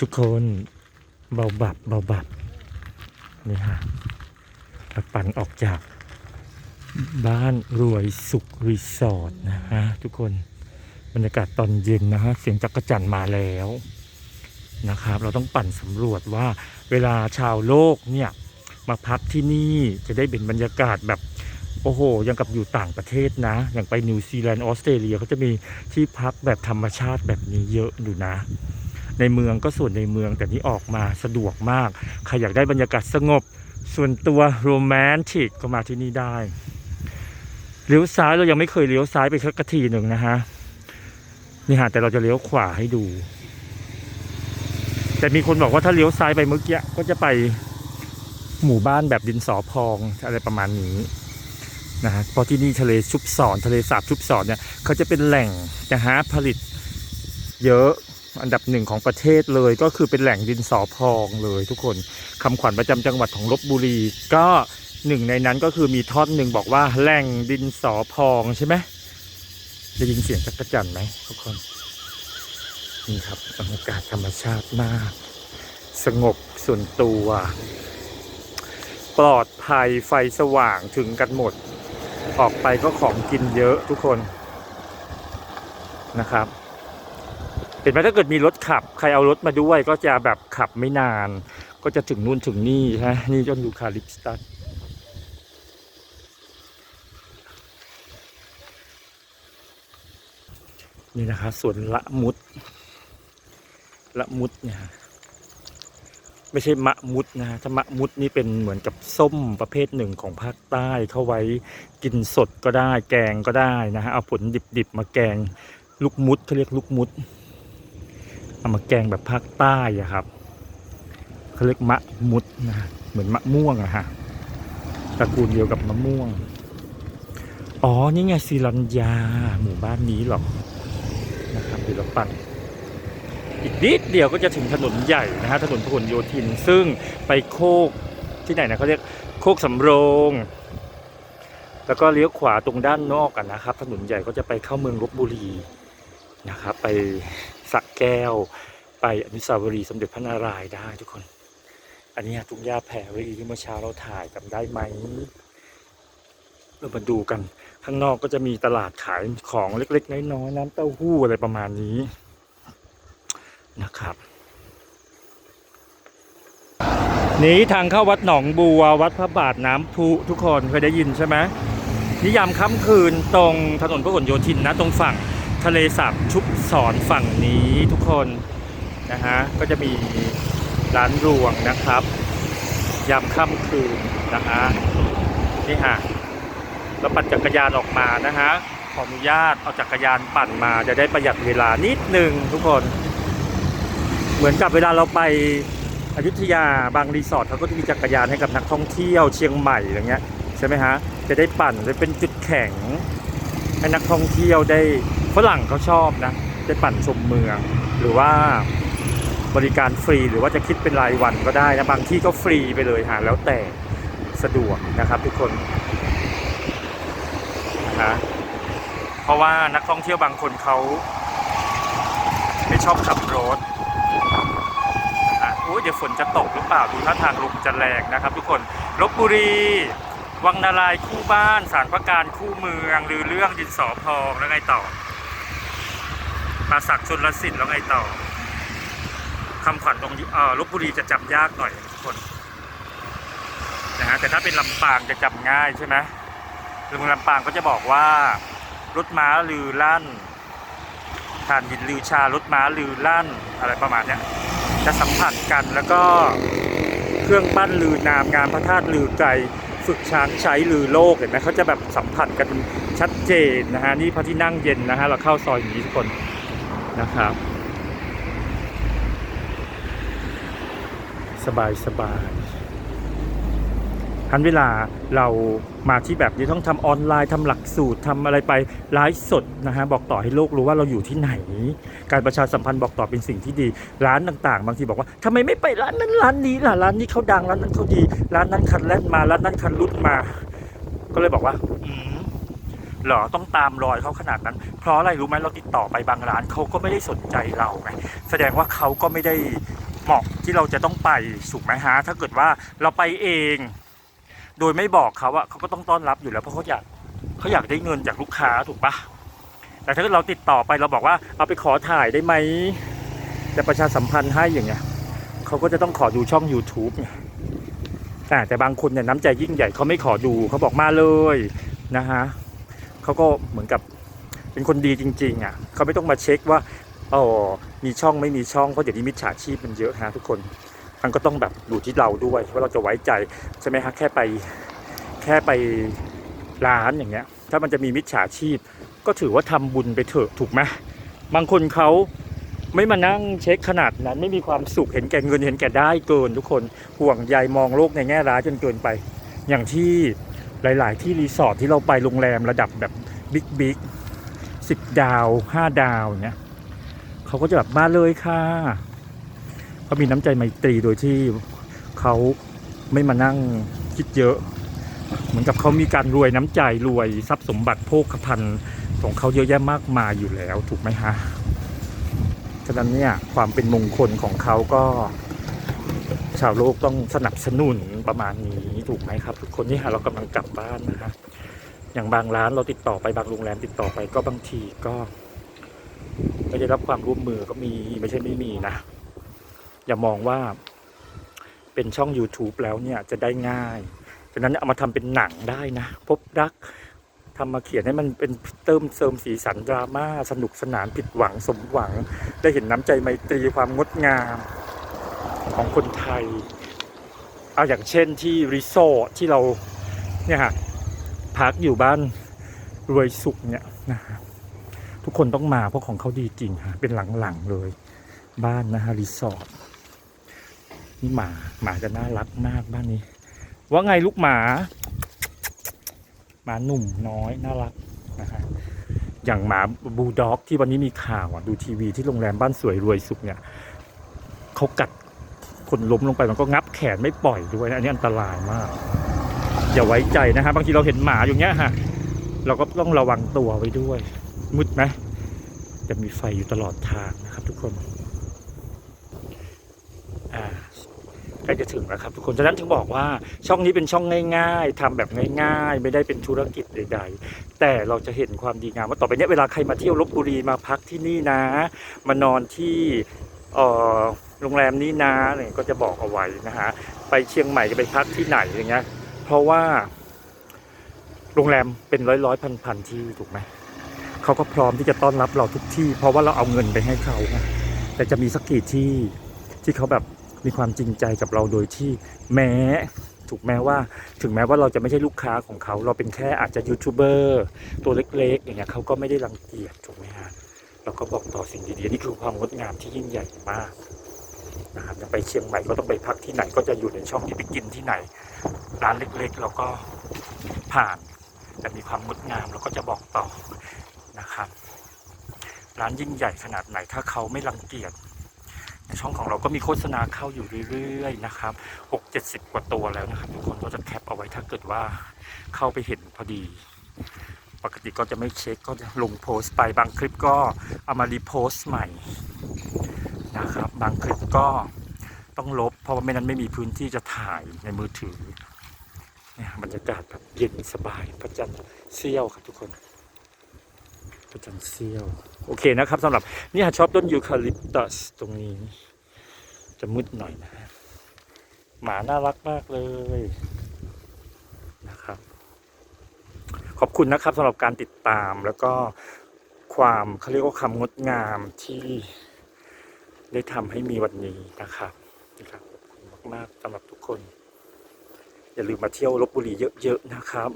ทุกคนเบาบับเบาบับนี่ฮะเราปั่นออกจากบ้านรวยสุขรีสอร์ทนะฮะทุกคนบรรยากาศตอนเย็นนะฮะเสียงจักรจันมาแล้วนะครับ เราต้องปั่นสำรวจว่าเวลาชาวโลกเนี่ยมาพักที่นี่จะได้เป็นบรรยากาศแบบโอ้โห ยังกับอยู่ต่างประเทศนะ อย่างไปนิวซีแลนด์ออสเตรเลียเขาจะมีที่พักแบบธรรมชาติแบบนี้เยอะอยู่นะ ในเมืองก็ส่วนในเมืองแต่นี่ออกมาสะดวกมาก ใครอยากได้บรรยากาศสงบ ส่วนตัวโรแมนติกก็มาที่นี่ได้เลี้ยวซ้ายเรายังไม่เคยเลี้ยวซ้ายไปสักทีหนึ่งนะฮะนี่ฮะแต่เราจะเลี้ยวขวาให้ดู แต่มีคนบอกว่าถ้าเลี้ยวซ้ายไปเมื่อกี้ก็จะไปหมู่บ้านแบบดินสอพองอะไรประมาณนี้นะฮะเพราะที่นี่ทะเลชุบสอนทะเลสาบชุบสอนเนี่ยเขาจะเป็นแหล่งนะฮะผลิตเยอะ อันดับหนึ่งของประเทศเลย ก็คือเป็นแหล่งดินสอพองเลยทุกคนคำขวัญประจำจังหวัดของลบบุรี ก็หนึ่งในนั้นก็คือมีท่อนหนึ่งบอกว่าแหล่งดินสอพองใช่ไหมได้ยินเสียงจักรจันทร์ไหมทุกคน นี่ครับบรรยากาศธรรมชาติมาก สงบส่วนตัว ปลอดภัยไฟสว่างถึงกันหมด ออกไปก็ของกินเยอะทุกคนนะครับ เห็นไหมถ้าเกิดมีรถขับ ใครเอารถมาด้วยก็จะแบบขับไม่นาน ก็จะถึงนู่นถึงนี่ฮะนี่ต้นยูคาลิปตัสนี่นะครับสวนละมุด ละมุดเนี่ยฮะไม่ใช่มะมุดนะฮะถ้ามะมุดนี่เป็นเหมือนกับส้มประเภทหนึ่งของภาคใต้เข้าไว้กินสดก็ได้แกงก็ได้นะฮะเอาผลดิบๆมาแกงลูกมุดเขาเรียกลูกมุด เอามาแกงแบบภาคใต้อะครับเขาเรียกมะมุดนะเหมือนมะม่วงอะฮะตระกูลเดียวกับมะม่วง อ๋อ นี่ไงศิรัญญาหมู่บ้านนี้หรอกนะครับเดี๋ยวเราปั่นอีกนิดเดียวก็จะถึงถนนใหญ่นะฮะถนนพหลโยธิน ซึ่งไปโคกที่ไหนนะเขาเรียกโคกสำโรง แล้วก็เลี้ยวขวาตรงด้านนอกกันนะครับ ถนนใหญ่ก็จะไปเข้าเมืองลบบุรีนะครับ ไป สระแก้ว ไปอนุสาวรีย์สมเด็จพระนารายณ์ได้ทุกคน อันนี้ทุ่งหญ้าแพรรีที่เมื่อเช้าเราถ่ายจำได้ไหมเรามาดูกัน ข้างนอกก็จะมีตลาดขายของเล็ก ๆ น้อยๆน้ำเต้าหู้อะไรประมาณนี้นะครับนี้ทางเข้าวัดหนองบัววัดพระบาทน้ำพุทุกคนเคยได้ยินใช่ไหมนิยามค่ำคืนตรงถนนพหลโยธินนะตรงฝั่ง ทะเลสาบชุบสอนฝั่งนี้ทุกคนนะฮะก็จะมีร้านรวงนะครับยามค่ำคืนนะฮะนี่ฮะเราปั่นจักรยานออกมานะฮะขออนุญาตเอาจักรยานปั่นมาจะได้ประหยัดเวลานิดหนึ่งทุกคน เหมือนกับเวลาเราไปอยุธยาบางรีสอร์ทเขาก็จะมีจักรยานให้กับนักท่องเที่ยวเชียงใหม่อย่างเงี้ยใช่ไหมฮะจะได้ปั่นจะเป็นจุดแข็งให้นักท่องเที่ยวได้ ฝรั่งเขาชอบนะได้ปั่นชมเมือง หรือว่าบริการฟรีหรือว่าจะคิดเป็นรายวันก็ได้นะบางที่ก็ฟรีไปเลยหาแล้วแต่สะดวกนะครับทุกคนนะฮะเพราะว่านักท่องเที่ยวบางคนเขาไม่ชอบขับรถนะโอ้ยเดี๋ยวฝนจะตกหรือเปล่าดูท่าทางลมจะแรงนะครับ ทุกคนลบบุรี วังนารายคู่บ้าน สารพระการคู่เมืองหรือเรื่องดินสอพองแล้วไงต่อ ปราสักชนลสิทธิ์แล้วไงต่อคำขวัญตรงเอ่อลบบุรีจะจำยากหน่อยทุกคนนะฮะแต่ถ้าเป็นลำปางจะจำง่ายใช่ไหมคือเมืองลำปางก็จะบอกว่ารถม้าลือลั่นทานหินลือชารถม้าลือลั่นอะไรประมาณเนี้ยจะสัมผัสกันแล้วก็เครื่องปั้นลือนามงานพระธาตุลือไกฝึกช้างใช้ลือโลกเห็นไหมเขาจะแบบสัมผัสกันชัดเจนนะฮะนี่พระที่นั่งเย็นนะฮะเราเข้าซอยอย่างนี้ทุกคน นะครับ สบายสบายทันเวลาเรามาที่แบบนี้ต้องทำออนไลน์ทำหลักสูตรทำอะไรไปไลฟ์สดนะฮะบอกต่อให้โลกรู้ว่าเราอยู่ที่ไหน การประชาสัมพันธ์บอกต่อเป็นสิ่งที่ดีร้านต่างๆ บางทีบอกว่าทำไมไม่ไปร้านนั้นร้านนี้ล่ะร้านนี้เขาดังร้านนั้นเขาดี ร้านนั้นคันแล่นมาร้านนั้นคันรุดมา ก็เลยบอกว่าอืม หรอต้องตามรอยเขาขนาดนั้น เพราะอะไรรู้ไหมเราติดต่อไปบางร้านเขาก็ไม่ได้สนใจเราไงแสดงว่าเขาก็ไม่ได้เหมาะที่เราจะต้องไปสุกไหมฮะถ้าเกิดว่าเราไปเอง โดยไม่บอกเขาอะเขาก็ต้องต้อนรับอยู่แล้วเพราะเขาอยากเขาอยากได้เงินจากลูกค้าถูกปะแต่ถ้าเกิดเราติดต่อไปเราบอกว่าเอาไปขอถ่ายได้ไหมจะประชาสัมพันธ์ให้อย่างเงี้ยเขาก็จะต้องขอดูช่อง YouTube ไงอ่าแต่บางคนเนี่ยน้ำใจยิ่งใหญ่เขาไม่ขอดูเขาบอกมาเลยนะฮะ เขาก็เหมือนกับเป็นคนดีจริง ๆ อะเขาไม่ต้องมาเช็คว่าอ๋อมีช่องไม่มีช่องเพราะเดี๋ยวนี้มิจฉาชีพมันเยอะฮะทุกคนมันก็ต้องแบบดูที่เราด้วยว่าเราจะไว้ใจใช่ไหมฮะแค่ไปแค่ไปร้านอย่างเงี้ย ถ้ามันจะมีมิจฉาชีพ ก็ถือว่าทำบุญไปเถอะถูกไหมบางคนเขาไม่มานั่งเช็คขนาดนั้น ไม่มีความสุขเห็นแก่เงินเห็นแก่ได้เกิน ทุกคนห่วงใยมองโลกในแง่ร้ายจนเกินไป อย่างที่ หลาย ๆ ที่รีสอร์ทที่เราไปโรงแรมระดับแบบบิ๊กบิ๊กสิบดาวห้าดาวเงี้ยเขาก็จะแบบมาเลยค่ะเขามีน้ำใจไมตรีโดยที่เขาไม่มานั่งคิดเยอะ เหมือนกับเขามีการรวยน้ำใจรวยทรัพย์สมบัติโภคภัณฑ์ของเขาเยอะแยะมากมายอยู่แล้วถูกไหมฮะฉะนั้นเนี่ยความเป็นมงคลของเขาก็ ชาวโลกต้องสนับสนุนประมาณนี้ ถูกไหมครับ ทุกคนนี่ฮะเรากำลังกลับบ้านนะฮะอย่างบางร้านเราติดต่อไปบางโรงแรมติดต่อไปก็บางทีก็ไม่ได้รับความร่วมมือก็มีไม่ใช่ไม่มีนะ อย่ามองว่าเป็นช่อง YouTube แล้วเนี่ยจะได้ง่ายฉะนั้นเอามาทำเป็นหนังได้นะ พบรักทำมาเขียนให้มันเป็นเติมเสริมสีสันดราม่าสนุกสนานผิดหวังสมหวัง ได้เห็นน้ำใจไมตรีความงดงามของคนไทย เอาอย่างเช่นที่รีสอร์ทที่เราเนี่ยฮะพักอยู่บ้านรวยสุขเนี่ยนะฮะทุกคนต้องมาเพราะของเขาดีจริงฮะเป็นหลังๆเลย บ้านนะฮะรีสอร์ทนี่หมาหมาจะน่ารักมากบ้านนี้ ว่าไงลูกหมา หมาหนุ่มน้อยน่ารักนะฮะอย่างหมาบูลด็อกที่วันนี้มีข่าวดูทีวีที่โรงแรมบ้านสวยรวยสุขเนี่ยเขากัด คนล้มลงไปมันก็งับแขนไม่ปล่อยด้วยนะอันนี้อันตรายมาก อย่าไว้ใจนะฮะบางทีเราเห็นหมาอย่างเงี้ยฮะเราก็ต้องระวังตัวไว้ด้วย มืดไหมจะมีไฟอยู่ตลอดทางนะครับ ทุกคนอ่าใกล้จะถึงแล้วครับทุกคนฉะนั้นถึงบอกว่าช่องนี้เป็นช่องง่าย ๆทำแบบง่าย ๆ ไม่ได้เป็นธุรกิจใด ๆ แต่เราจะเห็นความดีงามว่าต่อไปเนี้ยเวลาใครมาเที่ยวลบบุรีมาพักที่นี่นะ มานอนที่เอ่อ โรงแรมนี้นะเนี่ยก็จะบอกเอาไว้นะฮะไปเชียงใหม่จะไปพักที่ไหนอย่างเงี้ยเพราะว่า โรงแรมเป็นร้อยร้อยพันพันที่ถูกไหมเขาก็พร้อมที่จะต้อนรับเราทุกที่ เพราะว่าเราเอาเงินไปให้เขาแต่จะมีสักกี่ที่ที่เขาแบบมีความจริงใจกับเราโดยที่แม้ถูกแม้ว่าถึงแม้ว่าเราจะไม่ใช่ลูกค้าของเขา เราเป็นแค่อาจจะยูทูบเบอร์ตัวเล็กๆอย่างเงี้ยเขาก็ไม่ได้รังเกียจถูกไหมฮะเราก็บอกต่อสิ่งดีๆนี่คือความงดงามที่ยิ่งใหญ่มาก นะครับจะไปเชียงใหม่ก็ต้องไปพักที่ไหนก็จะอยู่ในช่องที่ไปกินที่ไหน ร้านเล็กๆเราก็ผ่านแต่มีความงดงามเราก็จะบอกต่อนะครับ ร้านยิ่งใหญ่ขนาดไหนถ้าเขาไม่รังเกียจในช่องของเราก็มีโฆษณาเข้าอยู่เรื่อยๆนะครับหกเจ็ดสิบกว่าตัวแล้วนะครับ ทุกคนก็จะแคปเอาไว้ถ้าเกิดว่าเข้าไปเห็นพอดี ปกติก็จะไม่เช็คก็จะลงโพสต์ไปบางคลิปก็เอามารีโพสต์ใหม่ นะครับ บางคลิปก็ต้องลบ เพราะว่าไม่นั้นไม่มีพื้นที่จะถ่ายในมือถือเนี่ยบรรยากาศแบบเย็นสบายพระจันทร์เสี้ยวครับทุกคนพระจันทร์เสี้ยว โอเคนะครับสำหรับนี่ฮะชอบต้นยูคาลิปตัสตรงนี้ จะมืดหน่อยนะหมาน่ารักมากเลยนะครับ ขอบคุณนะครับสำหรับการติดตามแล้วก็ความเขาเรียกว่าคำงดงามที่ ได้ทำให้มีวันนี้นะครับนะครับขอบคุณมากๆสำหรับทุกคน อย่าลืมมาเที่ยวลบบุรีเยอะๆนะครับ